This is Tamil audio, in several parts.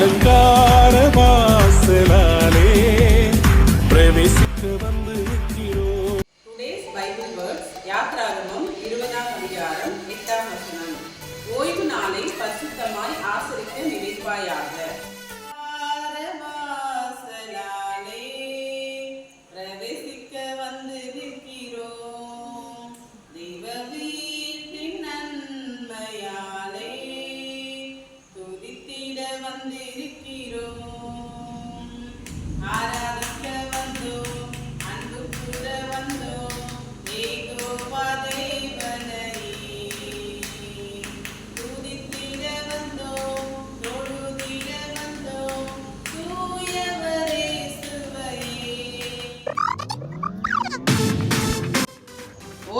அலங்கார வாசலாலே பிரவேசிக்க வந்து பைபிள் வேர்ட்ஸ் யாத்ராகமம் இருபதாம் அதிகாரம் எட்டாம் வசனம். ஓய்வு நாளை பசுத்தமாக வந்திருக்கிறோம்.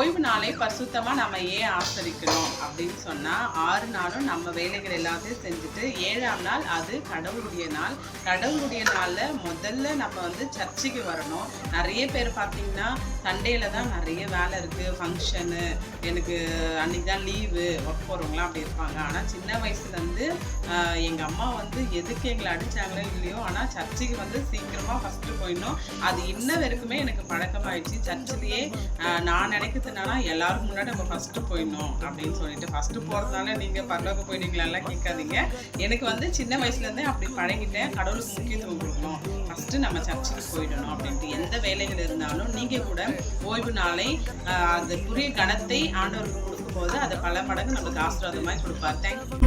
ஓய்வு நாளை பரிசுத்தமாக நம்ம ஏன் ஆசரிக்கணும் அப்படின்னு சொன்னால் ஆறு நாளும் நம்ம வேலைகள் எல்லாத்தையும் செஞ்சுட்டு ஏழாம் நாள் அது கடவுளுடைய நாள். கடவுளுடைய நாளில் முதல்ல நம்ம வந்து சர்ச்சுக்கு வரணும். நிறைய பேர் பார்த்தீங்கன்னா சண்டேல தான் நிறைய வேலை இருக்குது ஃபங்க்ஷனு எனக்கு அன்னைக்கு தான் லீவு ஒர்க் போகிறவங்களாம் அப்படி இருப்பாங்க. ஆனால் சின்ன வயசுலேருந்து எங்கள் எங்க அம்மா வந்து எதுக்கு எங்களை அடித்தாங்களோ இல்லையோ ஆனால் சர்ச்சுக்கு வந்து சீக்கிரமா ஃபர்ஸ்ட் போயிடணும். அது இன்ன வரைக்குமே எனக்கு பழக்கமாயிடுச்சு. சர்ச்சிலேயே நான் நினைக்கிறதுனால எல்லாருக்கும் முன்னாடி நம்ம ஃபர்ஸ்ட் போயிடணும் அப்படின்னு சொல்லிட்டு ஃபர்ஸ்ட் போறதுனால நீங்க பரலோக போயிட்டீங்களா கேட்காதீங்க. எனக்கு வந்து சின்ன வயசுல இருந்தே அப்படி பழகிட்டேன். கடவுளுக்கு முக்கியத்துவம் கொடுக்கணும். ஃபர்ஸ்ட் நம்ம சர்ச்சுக்கு போயிடணும் அப்படின்ட்டு எந்த வேலைகள் இருந்தாலும் நீங்க கூட ஓய்வு நாளை ஆஹ், புரிய கணத்தை ஆண்டவருக்கு போது அதை பல மடங்கு நம்மளுக்கு ஆசீர்வாதமாய் கொடுப்பார். தேங்க்யூ